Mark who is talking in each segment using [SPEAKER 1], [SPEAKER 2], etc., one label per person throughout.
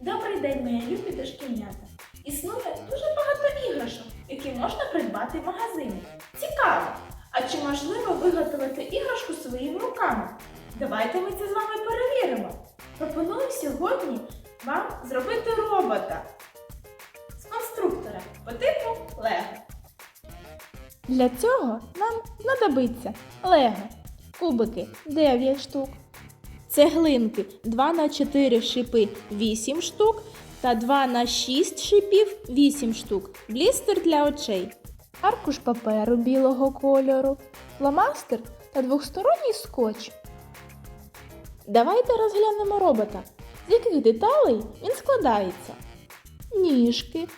[SPEAKER 1] Добрий день, мої любі дошкільнята! Існує дуже багато іграшок, які можна придбати в магазині. Цікаво! А чи можливо виготовити іграшку своїми руками? Давайте ми це з вами перевіримо. Пропоную сьогодні вам зробити робота з конструктора по типу Лего. Для цього нам знадобиться Лего, кубики 9 штук, цеглинки 2 на 4 шипи 8 штук та 2 на 6 шипів 8 штук, блістер для очей, аркуш паперу білого кольору, фломастер та двохсторонній скотч. Давайте розглянемо робота, з яких деталей він складається: ніжки,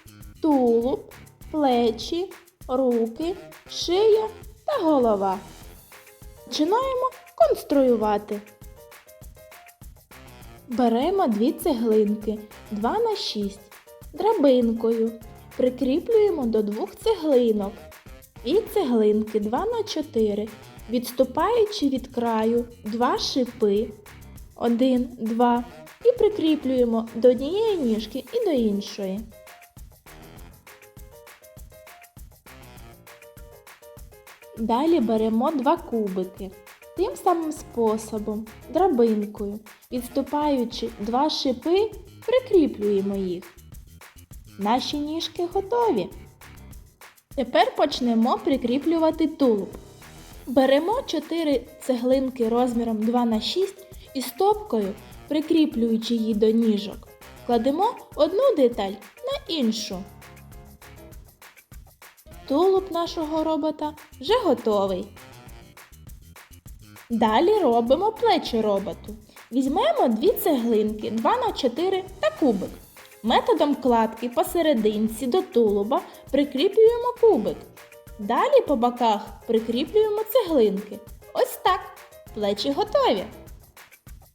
[SPEAKER 1] тулуб, плечі, руки, шия та голова. Починаємо конструювати. Беремо дві цеглинки 2 на 6 драбинкою. Прикріплюємо до двох цеглинок. І цеглинки 2 на 4 відступаючи від краю два шипи 1, 2 і прикріплюємо до однієї ніжки і до іншої. Далі беремо два кубики. Тим самим способом, драбинкою, відступаючи два шипи, прикріплюємо їх. Наші ніжки готові. Тепер почнемо прикріплювати тулуб. Беремо 4 цеглинки розміром 2 на 6 і стопкою, прикріплюючи її до ніжок, кладемо одну деталь на іншу. Тулуб нашого робота вже готовий. Далі робимо плечі роботу. Візьмемо дві цеглинки 2 на 4 та кубик. Методом кладки посерединці до тулуба прикріплюємо кубик. Далі по боках прикріплюємо цеглинки. Ось так. Плечі готові.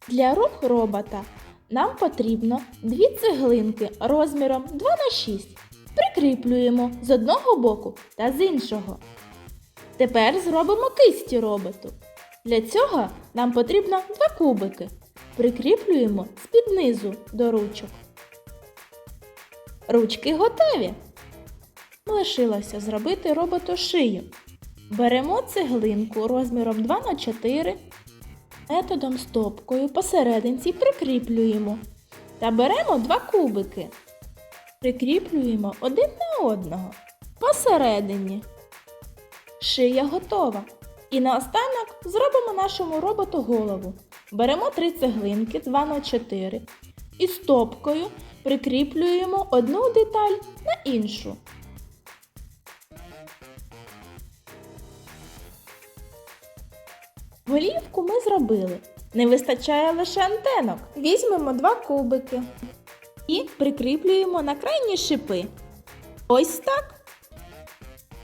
[SPEAKER 1] Для рук робота нам потрібно дві цеглинки розміром 2 на 6. Прикріплюємо з одного боку та з іншого. Тепер зробимо кисті роботу. Для цього нам потрібно два кубики. Прикріплюємо з-під низу до ручок. Ручки готові. Лишилося зробити роботу шию. Беремо цеглинку розміром 2 на 4 методом стопкою посерединці прикріплюємо. Та беремо два кубики. Прикріплюємо один на одного посередині. Шия готова. І наостанок зробимо нашому роботу голову. Беремо три цеглинки 2 на 4 і стопкою прикріплюємо одну деталь на іншу. Голівку ми зробили. Не вистачає лише антенок. Візьмемо два кубики і прикріплюємо на крайні шипи. Ось так.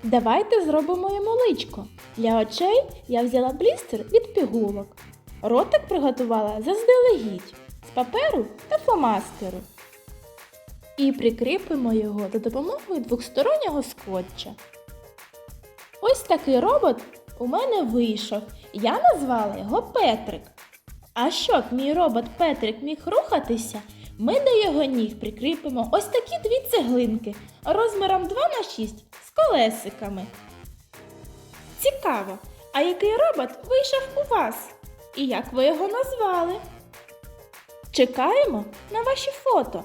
[SPEAKER 1] Давайте зробимо йому личко. Для очей я взяла блістер від пігулок. Ротик приготувала заздалегідь з паперу та фломастеру. І прикріпимо його за допомогою двохстороннього скотча. Ось такий робот у мене вийшов. Я назвала його Петрик. А щоб мій робот Петрик міг рухатися, ми до його ніг прикріпимо ось такі дві цеглинки розміром 2 на 6 з колесиками. Цікаво, а який робот вийшов у вас? І як ви його назвали? Чекаємо на ваші фото.